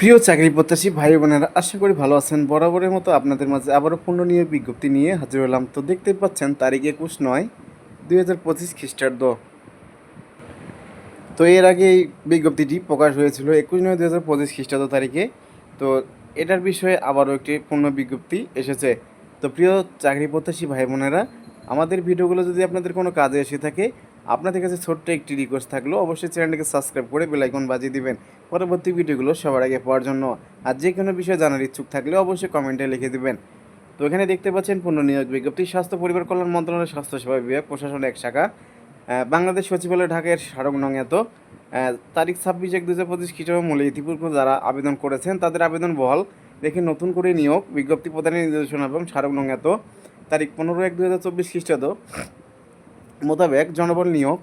প্রিয় চাকরি প্রত্যাশী ভাই বোনেরা, আশা করি ভালো আছেন। বরাবরের মতো আপনাদের মাঝে আবারও পূর্ণ নিয়ে বিজ্ঞপ্তি নিয়ে হাজির হলাম। তো দেখতে পাচ্ছেন, তারিখ একুশ নয়, দুই হাজার পঁচিশ খ্রিস্টাব্দ। তো এর আগে এই বিজ্ঞপ্তিটি প্রকাশ হয়েছিল, একুশ নয়, দুই হাজার পঁচিশ খ্রিস্টাব্দ তারিখে। তো এটার বিষয়ে আবারও একটি পূর্ণ বিজ্ঞপ্তি এসেছে। তো প্রিয় চাকরি প্রত্যাশী ভাই বোনেরা, আমাদের ভিডিওগুলো যদি আপনাদের কোনো কাজে এসে থাকে আপনাদের কাছে ছোট্ট একটি রিকোয়েস্ট থাকল, অবশ্যই চ্যানেলটিকে সাবস্ক্রাইব করে বেলাইকন বাজিয়ে দিবেন। পরবর্তী ভিডিওগুলো সবার আগে পাওয়ার জন্য। আর যে কোনো বিষয়ে জানার ইচ্ছুক থাকলে অবশ্যই কমেন্টে লিখে দিবেন। তো এখানে দেখতে পাচ্ছেন পূর্ণ নিয়োগ বিজ্ঞপ্তি। স্বাস্থ্য, পরিবার কল্যাণ মন্ত্রণালয়ের স্বাস্থ্যসেবা বিভাগ, প্রশাসন এক শাখা। বাংলাদেশ সচিবালয় ঢাকার স্মারক নং এত তারিখ ছাব্বিশ এক দু হাজার পঁচিশ খ্রিস্টাব্দ মূল্যে ইতিপূর্বে যারা আবেদন করেছেন, তাদের আবেদন বহাল। দেখে নতুন করে নিয়োগ। বিজ্ঞপ্তি প্রদানের নির্দেশনা এবং স্মারক নং এত তারিখ পনেরো এক দু হাজার চব্বিশ খ্রিস্টাব্দ। মোতাবেক জনবল নিয়োগ,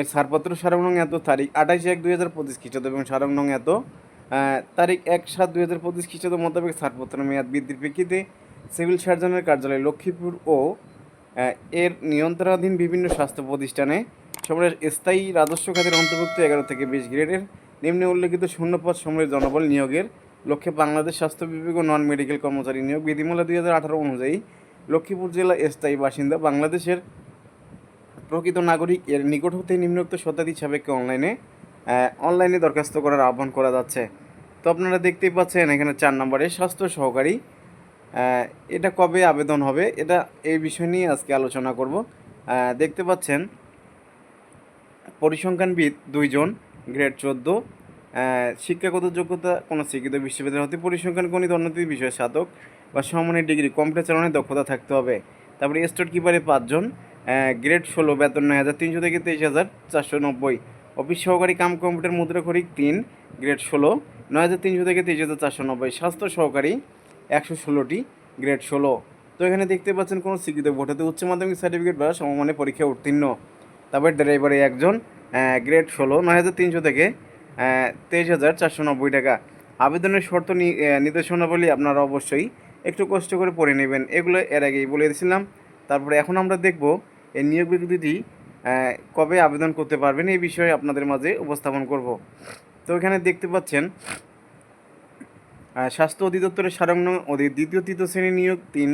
এর ছাড়পত্র স্মারক নং এত, তারিখ আঠাইশ এক দুই হাজার পঁচিশ খ্রিস্টাব্দ এবং স্মারক নং এত তারিখ এক সাত দুই হাজার পঁচিশ খ্রিস্টাব্দ মোতাবেক ছাড়পত্র মেয়াদ বৃদ্ধির প্রেক্ষিতে সিভিল সার্জনের কার্যালয় লক্ষ্মীপুর ও এর নিয়ন্ত্রণাধীন বিভিন্ন স্বাস্থ্য প্রতিষ্ঠানে সময়ের স্থায়ী রাজস্ব খাতের অন্তর্ভুক্ত এগারো থেকে বিশ গ্রেডের নিম্নে উল্লেখিত শূন্যপদ সময়ের জনবল নিয়োগের লক্ষ্যে বাংলাদেশ স্বাস্থ্য বিভাগ ও নন মেডিকেল কর্মচারী নিয়োগ বিধিমালা দুই হাজার আঠারো অনুযায়ী লক্ষ্মীপুর জেলা স্থায়ী বাসিন্দা বাংলাদেশের প্রকৃত নাগরিক এর নিকট হতে নিম্নোক্ত শতাধিক সাপেক্ষে অনলাইনে অনলাইনে দরখাস্ত করার আহ্বান করা যাচ্ছে। তো আপনারা দেখতেই পাচ্ছেন এখানে চার নম্বরে, স্বাস্থ্য সহকারী এটা কবে আবেদন হবে, এটা এই বিষয় নিয়ে আজকে আলোচনা করব। দেখতে পাচ্ছেন, পরিসংখ্যানবিদ দুইজন, গ্রেড চোদ্দ শিক্ষাগত যোগ্যতা কোনো শিক্ষিত বিশ্ববিদ্যালয় হতে পরিসংখ্যান, গণিত অন্যতম বিষয়ে স্নাতক বা সমমানের ডিগ্রি, কম্পিউটার চালানোর দক্ষতা থাকতে হবে। তারপরে স্টোর কিপারে পাঁচজন গ্রেড ষোলো, বেতন নয় হাজার, তিনশো থেকে তেইশ হাজার চারশো নব্বই। অফিস সহকারী কাম কম্পিউটার মুদ্রা খরিক তিন গ্রেড ষোলো, নয় হাজার, তিনশো থেকে তেইশ হাজার চারশো নব্বই। স্বাস্থ্য সহকারী, একশো ষোলোটি গ্রেড ষোলো। তো এখানে দেখতে পাচ্ছেন কোনো শিক্ষিত ভোটাতে উচ্চ মাধ্যমিক সার্টিফিকেট বা সমমানের পরীক্ষা উত্তীর্ণ। তারপর ড্রাইভারে একজন গ্রেড ষোলো, নয় হাজার, তিনশো থেকে তেইশ হাজার চারশো নব্বই টাকা। আবেদনের শর্ত নির্দেশনাবলী আপনারা অবশ্যই একটু কষ্ট করে পড়ে নেবেন। এগুলো এর আগেই বলে দিয়েছিলাম। তারপরে এখন আমরা দেখব এই নিয়োগ বিজ্ঞপ্তিটি কবে আবেদন করতে পারবেন এই বিষয়ে আপনাদের মাঝে উপস্থাপন করব। তো এখানে দেখতে পাচ্ছেন স্বাস্থ্য অধিদপ্তরের অধি, দ্বিতীয় তৃতীয় শ্রেণি নিয়োগ তিন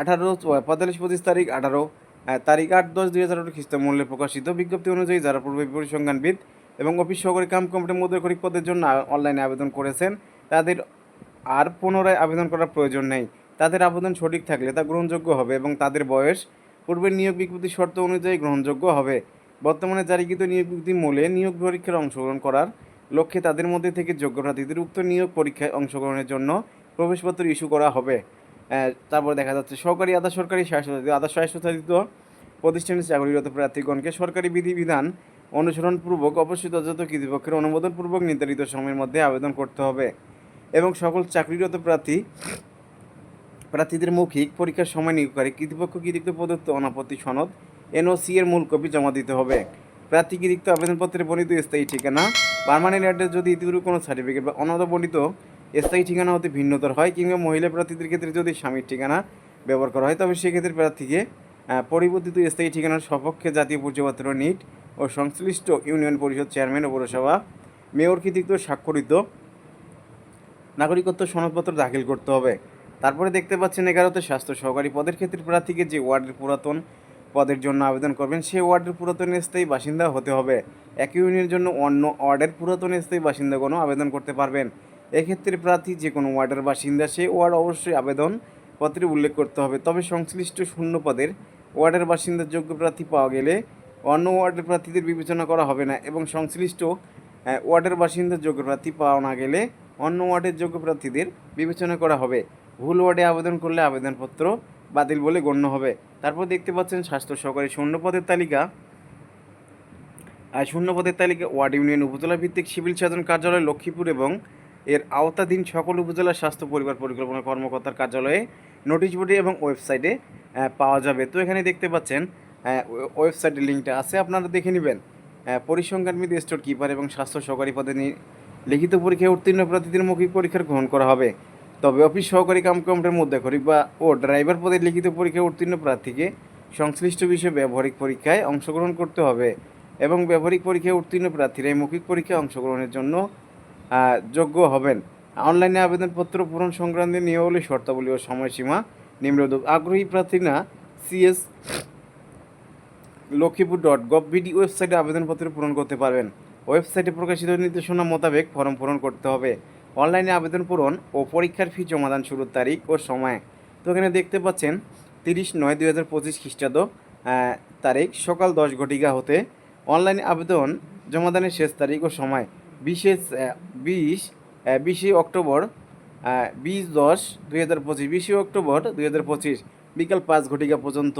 আঠারো পঁয়তাল্লিশ, পঁচিশ তারিখ, আঠারো তারিখ আট, দশ, দুই হাজার খ্রিস্ট মূল্যে প্রকাশিত। বিজ্ঞপ্তি অনুযায়ী যারা পূর্বে পরিসংখ্যানবিদ এবং অফিস সহকারী কাম কমিটির মধ্যে খরিক পদের জন্য অনলাইনে আবেদন করেছেন, তাদের আর পুনরায় আবেদন করার প্রয়োজন নেই। তাদের আবেদন সঠিক থাকলে তা গ্রহণযোগ্য হবে এবং তাদের বয়স পূর্বের নিয়োগ বিজ্ঞপ্তির শর্ত অনুযায়ী গ্রহণযোগ্য হবে। বর্তমানে জারিকৃত নিয়োগ বিজ্ঞপ্তি মূলে নিয়োগ পরীক্ষার অংশগ্রহণ করার লক্ষ্যে তাদের মধ্যে থেকে যোগ্য প্রার্থীদের উক্ত নিয়োগ পরীক্ষায় অংশগ্রহণের জন্য প্রবেশপত্র ইস্যু করা হবে। তারপর দেখা যাচ্ছে, সরকারি, আধা সরকারি, স্বায়ত্তশাসিত, আধা স্বায়ত্তশাসিত প্রতিষ্ঠানে চাকরিরত প্রার্থীগণকে সরকারি বিধিবিধান অনুসরণপূর্বক, অবশ্যই যথাযথ কর্তৃপক্ষের অনুমোদনপূর্বক নির্ধারিত সময়ের মধ্যে আবেদন করতে হবে এবং সকল চাকরিরত প্রার্থী প্রার্থীদের মৌখিক পরীক্ষার সময় নিয়োগকারী কর্তৃপক্ষ কর্তৃক প্রদত্ত অনাপত্তি সনদ, এনওসি এর মূল কপি জমা দিতে হবে। প্রার্থী কর্তৃক আবেদনপত্রে বর্ণিত স্থায়ী ঠিকানা, পার্মানেন্ট অ্যাড্রেস যদি ইতিপূর্বে কোনো সার্টিফিকেট বা অনদ বর্ণিত, স্থায়ী ঠিকানা হতে ভিন্নতর হয় কিংবা মহিলা প্রার্থীদের ক্ষেত্রে যদি স্বামীর ঠিকানা ব্যবহার করা হয়, তবে সেক্ষেত্রে প্রার্থীকে পরিবর্তিত স্থায়ী ঠিকানার সপক্ষে জাতীয় পরিচয়পত্র, নিট ও সংশ্লিষ্ট ইউনিয়ন পরিষদ চেয়ারম্যান ও পৌরসভা, মেয়র কর্তৃক স্বাক্ষরিত নাগরিকত্ব সনদপত্র দাখিল করতে হবে। তারপরে দেখতে পাচ্ছেন এগারোতে স্বাস্থ্য সহকারী পদের ক্ষেত্রে প্রার্থীকে যে ওয়ার্ডের পুরাতন পদের জন্য আবেদন করবেন, সেই ওয়ার্ডের পুরাতন স্থায়ী বাসিন্দা হতে হবে। একই ইউনিয়নের জন্য অন্য ওয়ার্ডের পুরাতন স্থায়ী বাসিন্দাগণও আবেদন করতে পারবেন। এক্ষেত্রে প্রার্থী যে কোনো ওয়ার্ডের বাসিন্দা, সেই ওয়ার্ড অবশ্যই আবেদন পত্রে উল্লেখ করতে হবে। তবে সংশ্লিষ্ট শূন্য পদের ওয়ার্ডের বাসিন্দার যোগ্য প্রার্থী পাওয়া গেলে অন্য ওয়ার্ডের প্রার্থীদের বিবেচনা করা হবে না এবং সংশ্লিষ্ট ওয়ার্ডের বাসিন্দার যোগ্য প্রার্থী পাওয়া না গেলে অন্য ওয়ার্ডের যোগ্য প্রার্থীদের বিবেচনা করা হবে। ভুল ওয়ার্ডে আবেদন করলে আবেদনপত্র বাতিল বলে গণ্য হবে। তারপর দেখতে পাচ্ছেন, স্বাস্থ্য সহকারী শূন্য পদের তালিকা। আর শূন্য পদের তালিকা, ওয়ার্ড ইউনিয়ন উপজেলা ভিত্তিক সিভিল সার্জন কার্যালয়, লক্ষ্মীপুর এবং এর আওতাধীন সকল উপজেলার স্বাস্থ্য পরিবার পরিকল্পনা কর্মকর্তার কার্যালয়ে নোটিশ বোর্ডে এবং ওয়েবসাইটে পাওয়া যাবে। তো এখানে দেখতে পাচ্ছেন ওয়েবসাইটের লিঙ্কটা আছে, আপনারা দেখে নেবেন। পরিসংখ্যানবিদ স্টোর কিপার এবং স্বাস্থ্য সহকারী পদে লিখিত পরীক্ষায় উত্তীর্ণ প্রার্থীদের মৌখিক পরীক্ষার গ্রহণ করা হবে। তবে অফিস সহকারী কাম মধ্যে করি বা ও ড্রাইভার পদে লিখিত পরীক্ষায় উত্তীর্ণ প্রার্থীকে সংশ্লিষ্ট বিষয়ে ব্যবহারিক পরীক্ষায় অংশগ্রহণ করতে হবে এবং ব্যবহারিক পরীক্ষায় উত্তীর্ণ প্রার্থীরা এই মৌখিক পরীক্ষায় অংশগ্রহণের জন্য যোগ্য হবেন। অনলাইনে আবেদনপত্র পূরণ সংক্রান্ত নিয়মাবলী, শর্তাবলী ও সময়সীমা নিম্নরূপ। আগ্রহী প্রার্থীরা CS Lakshmipur dot gov BD ওয়েবসাইটে আবেদনপত্র পূরণ করতে পারবেন। ওয়েবসাইটে প্রকাশিত নির্দেশনা মোতাবেক ফর্ম পূরণ করতে হবে। অনলাইনে আবেদন পূরণ ও পরীক্ষার ফি জমাদান শুরুর তারিখ ও সময়। তো এখানে দেখতে পাচ্ছেন, তিরিশ নয় দুই হাজার পঁচিশ খ্রিস্টাব্দ তারিখ, সকাল দশ ঘটিকা হতে। অনলাইনে আবেদন জমাদানের শেষ তারিখ ও সময় বিশে বিশ বিশে অক্টোবর বিশ দশ দুই হাজার পঁচিশ, বিশে অক্টোবর দুই হাজার পঁচিশ, বিকাল পাঁচ ঘটিকা পর্যন্ত।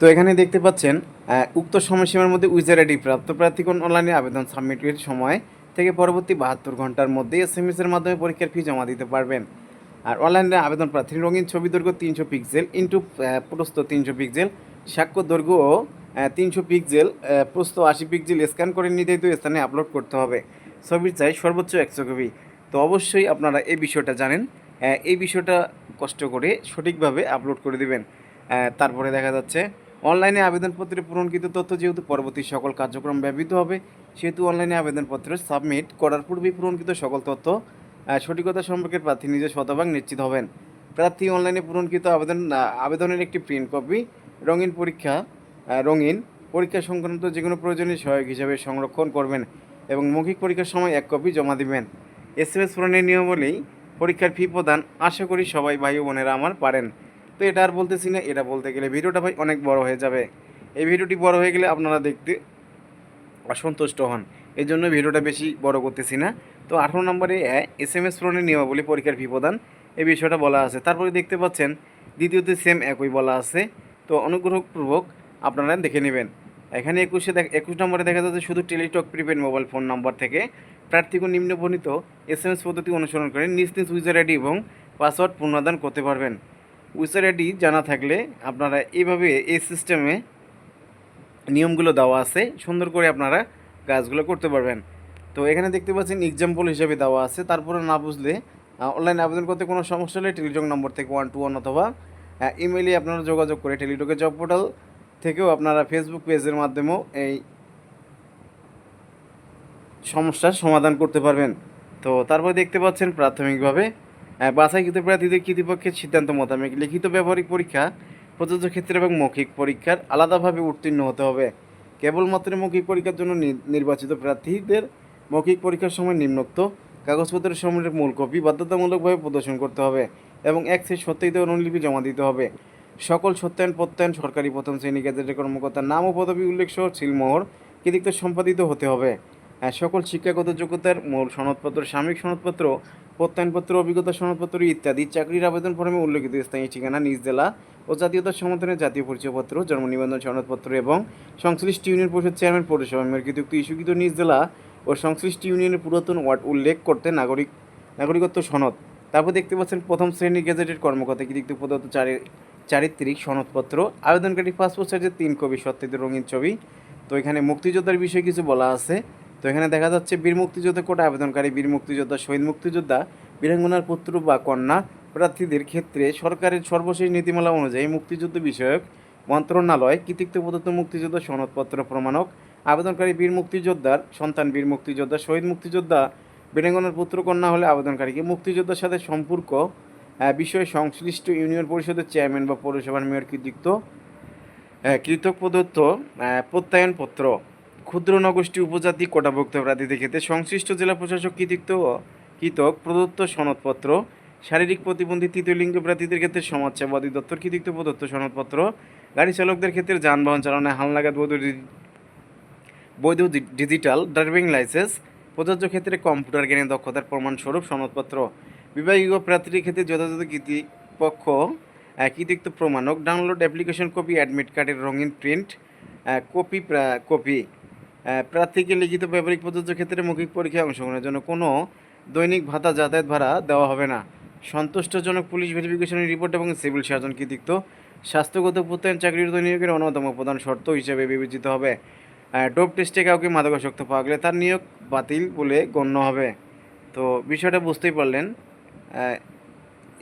তো এখানে দেখতে পাচ্ছেন উক্ত সময়সীমার মধ্যে উইজার আইডি প্রাপ্ত প্রার্থীগণ অনলাইনে আবেদন সাবমিটের সময় থেকে পরবর্তী বাহাত্তর ঘণ্টার মধ্যে এস এম এর মাধ্যমে পরীক্ষার ফি জমা দিতে পারবেন। আর অনলাইনে আবেদন প্রার্থী রঙিন ছবি, দৈর্ঘ্য তিনশো পিক্সেল ইন্টু প্রস্থ তিনশো পিক্সেল সাক্ষ্য, দৈর্ঘ্য তিনশো পিক্সেল প্রস্থ আশি পিক্সেল স্ক্যান করে নির্ধারিত স্থানে আপলোড করতে হবে। ছবির চাই সর্বোচ্চ একশো কপি তো অবশ্যই আপনারা এই বিষয়টা জানেন। এই বিষয়টা কষ্ট করে সঠিকভাবে আপলোড করে দিবেন। তারপরে দেখা যাচ্ছে অনলাইনে আবেদনপত্রে পূরণকৃত তথ্য যেহেতু পরবর্তী সকল কার্যক্রম ব্যবহৃত হবে, সেহেতু অনলাইনে আবেদনপত্র সাবমিট করার পূর্বেই পূরণকৃত সকল তথ্য সঠিকতা সম্পর্কে প্রার্থী নিজে শতভাগ নিশ্চিত হবেন। প্রার্থী অনলাইনে পূরণকৃত আবেদন আবেদনের একটি প্রিন্ট কপি, রঙিন পরীক্ষা রঙিন পরীক্ষা সংক্রান্ত যে কোনো প্রয়োজনীয় সহায়ক হিসাবে সংরক্ষণ করবেন এবং মৌখিক পরীক্ষার সময় এক কপি জমা দিবেন। এস এম এস পূরণের নিয়মাবলী পরীক্ষার ফি প্রদান আশা করি সবাই ভাই বোনেরা আমার পারেন। তো এটা আর বলতেছি না, এটা বলতে গেলে ভিডিওটা ভাই অনেক বড় হয়ে যাবে। এই ভিডিওটি বড় হয়ে গেলে আপনারা দেখতে অসন্তুষ্ট হন। এই জন্য ভিডিওটা বেশি বড় করতেছি না। তো আঠারো নম্বরে এস এম এস পূরণের নিয়মাবলী পরীক্ষার ফি প্রদান এই বিষয়টা বলা আছে। তারপরে দেখতে পাচ্ছেন, দ্বিতীয়তে সেম একই বলা আছে। তো অনুগ্রহপূর্বক আপনারা দেখে নেবেন। এখানে একুশে দেখ, একুশ নম্বরে দেখা যাচ্ছে শুধু Teletalk prepaid mobile phone number থেকে প্রার্থীগণ নিম্নবর্ণিত এস এম এস পদ্ধতি অনুসরণ করে নিজ নিজ ইউজার আইডি এবং পাসওয়ার্ড পুনর্দান করতে পারবেন। আইডি জানা থাকলে আপনারা এইভাবে এই সিস্টেমে নিয়মগুলো দেওয়া আছে, সুন্দর করে আপনারা কাজগুলো করতে পারবেন। তো এখানে দেখতে পাচ্ছেন এক্সাম্পল হিসেবে দেওয়া আছে। তারপরে না বুঝলে অনলাইন আবেদন করতে কোনো সমস্যা হলে টেলিটক নম্বর থেকে ওয়ান টু ওয়ান অথবা ইমেইলে আপনারা যোগাযোগ করে টেলিটকের জব পোর্টাল থেকেও আপনারা ফেসবুক পেজের মাধ্যমেও এই সমস্যার সমাধান করতে পারবেন। তো তারপর দেখতে পাচ্ছেন প্রাথমিকভাবে বাছাইকৃত প্রার্থীদের কর্তৃপক্ষের সিদ্ধান্ত মোতাবেক লিখিত ব্যবহারিক পরীক্ষা, প্রযোজ্য ক্ষেত্রে এবং মৌখিক পরীক্ষার আলাদাভাবে উত্তীর্ণ হতে হবে। কেবলমাত্র মৌখিক পরীক্ষার জন্য নির্বাচিত প্রার্থীদের মৌখিক পরীক্ষার সময় নিম্নোক্ত কাগজপত্রের সময়ের মূল কপি বাধ্যতামূলকভাবে প্রদর্শন করতে হবে এবং এক সেট সত্যায়িত অনুলিপি জমা দিতে হবে। সকল সত্যায়ন, প্রত্যয়ন সরকারি প্রথম শ্রেণি গেজেটের কর্মকর্তার নাম ও পদবি উল্লেখ সহ সিলমোহর কৃতিত্ব সম্পাদিত হতে হবে। সকল শিক্ষাগত যোগ্যতার মূল সনদপত্র, সাময়িক সনদপত্র প্রত্যয়নপত্র, অভিজ্ঞতা সনদপত্র ইত্যাদি চাকরির আবেদন ফর্মে উল্লেখিত স্থায়ী ঠিকানা নিজ জেলা ও জাতীয়তার সমর্থনে জাতীয় পরিচয়পত্র, জন্ম নিবন্ধন সনদপত্র এবং সংশ্লিষ্ট ইউনিয়ন পরিষদ চেয়ারম্যান, পৌরসভা মেয়র কৃতিত্ব ইস্যুকৃত নিজ জেলা ও সংশ্লিষ্ট ইউনিয়নের পুরাতন ওয়ার্ড উল্লেখ করতে নাগরিক, নাগরিকত্ব সনদ। তারপর দেখতে পাচ্ছেন প্রথম শ্রেণির গেজেটের কর্মকর্তা কৃতিত্ব প্রদত্ত চারি, চারিত্রিক সনদপত্র, আবেদনকারী পাসপোর্ট সাইজের তিন কপি সত্যায়িত রঙিন ছবি। তো এখানে মুক্তিযোদ্ধার বিষয়ে কিছু বলা আছে। তো এখানে দেখা যাচ্ছে বীর মুক্তিযোদ্ধা কোটা আবেদনকারী বীর মুক্তিযোদ্ধা, শহীদ মুক্তিযোদ্ধা, বীরাঙ্গনার পুত্র বা কন্যা প্রার্থীদের ক্ষেত্রে সরকারের সর্বশেষ নীতিমালা অনুযায়ী মুক্তিযুদ্ধ বিষয়ক মন্ত্রণালয়, কৃতিত্ব প্রদত্ত মুক্তিযোদ্ধা সনদপত্র প্রমাণক, আবেদনকারী বীর মুক্তিযোদ্ধার সন্তান বীর মুক্তিযোদ্ধা, শহীদ মুক্তিযোদ্ধা, বীরাঙ্গনার পুত্র কন্যা হলে আবেদনকারীকে মুক্তিযোদ্ধার সাথে সম্পর্ক বিষয়ে সংশ্লিষ্ট ইউনিয়ন পরিষদের চেয়ারম্যান বা পৌরসভার মেয়র কৃতিত্ব কৃতক প্রদত্ত প্রত্যয়নপত্র। ক্ষুদ্র নগোষ্ঠী উপজাতি কোটাভুক্ত প্রার্থীদের ক্ষেত্রে সংশ্লিষ্ট জেলা প্রশাসক কৃতিত্ব, কৃতক প্রদত্ত সনদপত্র, শারীরিক প্রতিবন্ধী তৃতীয় লিঙ্গ প্রার্থীদের ক্ষেত্রে সমাজসেবা অধিদপ্তর কৃতিত্ব প্রদত্ত সনদপত্র, গাড়ি চালকদের ক্ষেত্রে যানবাহন চালনায় হালনাগাদ বৈধ বৈধ ডিজিটাল ড্রাইভিং লাইসেন্স, প্রযোজ্য ক্ষেত্রে কম্পিউটার জ্ঞানের দক্ষতার প্রমাণস্বরূপ সনদপত্র। বিভাগীয় প্রার্থীর ক্ষেত্রে যথাযথ কৃতিপক্ষ কৃতিত্ব প্রমাণক, ডাউনলোড অ্যাপ্লিকেশন কপি, অ্যাডমিট কার্ডের রঙিন প্রিন্ট কপি কপি প্রার্থীকে লিখিত ব্যবহারিক প্রযোজ্য ক্ষেত্রে মৌখিক পরীক্ষায় অংশগ্রহণের জন্য কোনো দৈনিক ভাতা, যাতায়াত ভাড়া দেওয়া হবে না। সন্তুষ্টজনক পুলিশ ভেরিফিকেশনের রিপোর্ট এবং সিভিল সার্জন কৃতিত্ব। স্বাস্থ্যগত প্রত্যয়ন চাকরির নিয়োগের অন্যতম প্রধান শর্ত হিসেবে বিবেচিত হবে। ডোপ টেস্টে কাউকে মাদকাসক্ত পাওয়া গেলে তার নিয়োগ বাতিল বলে গণ্য হবে। তো বিষয়টা বুঝতেই পারলেন।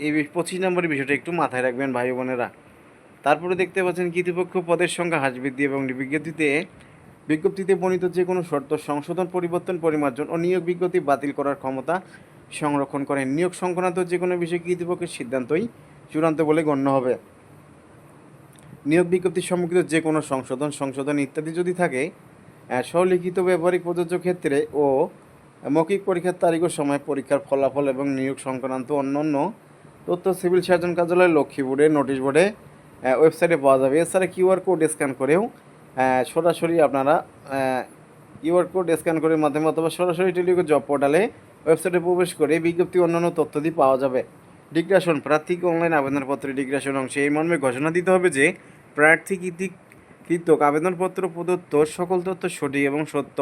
এই পঁচিশ নম্বরের বিষয়টা একটু মাথায় রাখবেন ভাই বোনেরা। তারপরে দেখতে পাচ্ছেন কৃতৃপক্ষ পদের সংখ্যা হ্রাস বৃদ্ধি এবং বিজ্ঞপ্তিতে বিজ্ঞপ্তিতে বর্ণিত যে কোনো শর্ত সংশোধন, পরিবর্তন, পরিমার্জন ও নিয়োগ বিজ্ঞপ্তি বাতিল করার ক্ষমতা সংরক্ষণ করেন। নিয়োগ সংক্রান্ত যে কোনো বিষয়ে কৃতৃপক্ষের সিদ্ধান্তই চূড়ান্ত বলে গণ্য হবে। নিয়োগ বিজ্ঞপ্তি সম্পর্কিত যে কোনো সংশোধন সংশোধন ইত্যাদি যদি থাকে স্বলিখিত ব্যবহারিক প্রযোজ্য ক্ষেত্রে ও মৌখিক পরীক্ষার তারিখ ও সময় পরীক্ষার ফলাফল এবং নিয়োগ সংক্রান্ত অন্যান্য তথ্য সিভিল সার্জন কার্যালয় লক্ষ্মী বোর্ডে নোটিশ বোর্ডে ওয়েবসাইটে পাওয়া যাবে। এছাড়া কিউআর কোড স্ক্যান করেও সরাসরি আপনারা কিউআর কোড স্ক্যান করে মাধ্যমে অথবা সরাসরি টেলিকো জব পোর্টালে ওয়েবসাইটে প্রবেশ করে বিজ্ঞপ্তি অন্যান্য তথ্য দিয়ে পাওয়া যাবে। ডিগ্রাসন, প্রার্থীকে অনলাইন আবেদনপত্রে ডিগ্রাসন অংশে এই মর্মে ঘোষণা দিতে হবে যে, প্রার্থী কৃতক আবেদনপত্র প্রদত্ত সকল তথ্য সঠিক এবং সত্য।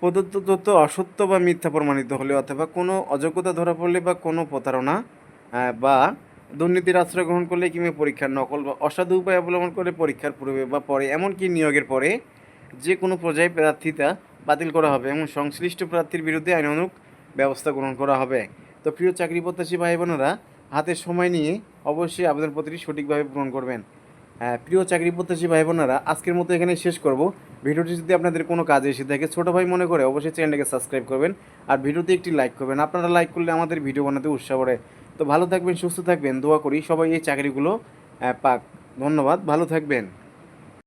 প্রদত্ত তথ্য অসত্য বা মিথ্যা প্রমাণিত হলে অথবা কোনো অযোগ্যতা ধরা পড়লে বা কোনো প্রতারণা বা দুর্নীতির আশ্রয় গ্রহণ করলে কিংবা পরীক্ষার নকল বা অসাধু উপায় অবলম্বন করে পরীক্ষার পূর্বে বা পরে এমনকি নিয়োগের পরে যে কোনো পর্যায়ে প্রার্থিতা বাতিল করা হবে এবং সংশ্লিষ্ট প্রার্থীর বিরুদ্ধে আইনানুগ ব্যবস্থা গ্রহণ করা হবে। তো প্রিয় চাকরি প্রত্যাশী ভাই বোনেরা হাতে সময় নিয়ে অবশ্যই আবেদনপত্রটি সঠিকভাবে পূরণ করবেন। হ্যাঁ, প্রিয় চাকরি প্রত্যাশী ভাই বোনেরা আজকের মতো এখানে শেষ করব। ভিডিওটি যদি আপনাদের কোনো কাজে এসে থাকে ছোটো ভাই মনে করে অবশ্যই চ্যানেলটাকে সাবস্ক্রাইব করবেন আর ভিডিওতে একটি লাইক করবেন। আপনারা লাইক করলে আমাদের ভিডিও বানাতে উৎসাহ করে তো ভালো থাকবেন সুস্থ থাকবেন দোয়া করি সবাই এই চাকরিগুলো পাক। ধন্যবাদ ভালো থাকবেন।